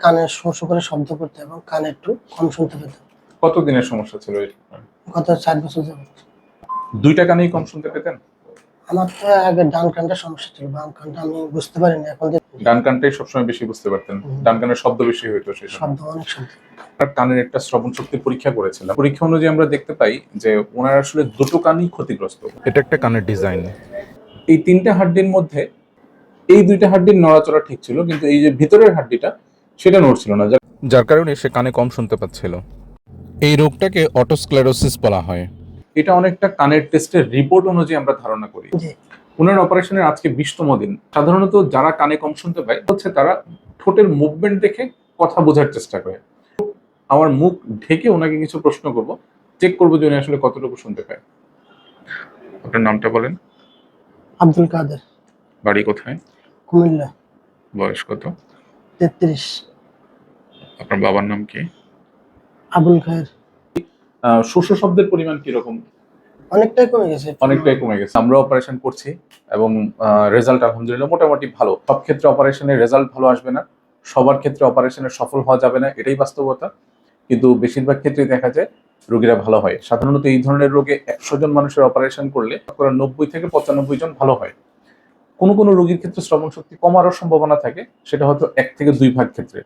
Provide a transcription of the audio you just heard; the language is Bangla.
কানে শো শো করে শব্দ করতে এবং কানে একটু কম শুনতে পেতাম। কত দিনের সমস্যা ছিল? গত চার বছর যাবত দুইটা কানেই কম শুনতে পেতেন? আমার তো আগে ডান কানটা সমস্যা ছিল বাম কানটা আমি বুঝতে পারিনি এখন ডান কানটাই সবসময় বেশি বুঝতে পারতেন। ডান কানের শব্দ বেশি হইতো সেই শব্দ অনেক শব্দ। আপনার কানের একটা শ্রবণ শক্তি পরীক্ষা করেছিলাম। পরীক্ষা অনুযায়ী আমরা দেখতে পাই যে ওনার আসলে দুটো কানই ক্ষতিগ্রস্ত। এটা একটা কানের ডিজাইন। এই তিনটা হাড্ডির মধ্যে এই দুইটা হাড্ডির নড়াচড়া ঠিক ছিল কিন্তু এই যে ভিতরের হাড্ডিটা সেটা নড়ছিল না যার- কারণে সে কানে কম শুনতে পাচ্ছিল। এই রোগটাকে অটোস্ক্লেরোসিস বলা হয়। এটা অনেকটা কানের টেস্টের রিপোর্ট অনুযায়ী আমরা ধারণা করি। জি। ওনার অপারেশনের আজকে বিশতম দিন। সাধারণত যারা কানে কম শুনতে পায় হচ্ছে তারা ঠোঁটের মুভমেন্ট দেখে কথা বোঝার চেষ্টা করে। আমার মুখ ঢেকে ওনাকে কিছু প্রশ্ন করব চেক করব যে উনি আসলে কতটুকু শুনতে পায়। আপনার নামটা বলেন। আব্দুল কাদের। বাড়ি কোথায়? কুমিল্লা। বয়স কত? তেত্রিশ। আপনার বাবার নাম কি? আবুল খায়ের। শস্য শব্দের পরিমাণ কীরকম? অনেকটাই কমে গেছে। অনেকটাই কমে গেছে। আমরা অপারেশন করছি এবং রেজাল্ট আলহামদুলিল্লাহ মোটামুটি ভালো। সব ক্ষেত্রে অপারেশনের রেজাল্ট ভালো আসবে না। সবার ক্ষেত্রে অপারেশনের সফল হওয়া যাবে না। এটাই বাস্তবতা। কিন্তু বেশিরভাগ ক্ষেত্রেই দেখা যায় রোগীরা ভালো হয়। সাধারণত এই ধরনের রোগে একশো জন মানুষের অপারেশন করলে নব্বই থেকে পঁচানব্বই জন ভালো হয়। কোনো কোনো রোগীর ক্ষেত্রে শ্রবণ শক্তি কমারও সম্ভাবনা থাকে। সেটা হয়তো এক থেকে দুই ভাগ ক্ষেত্রে।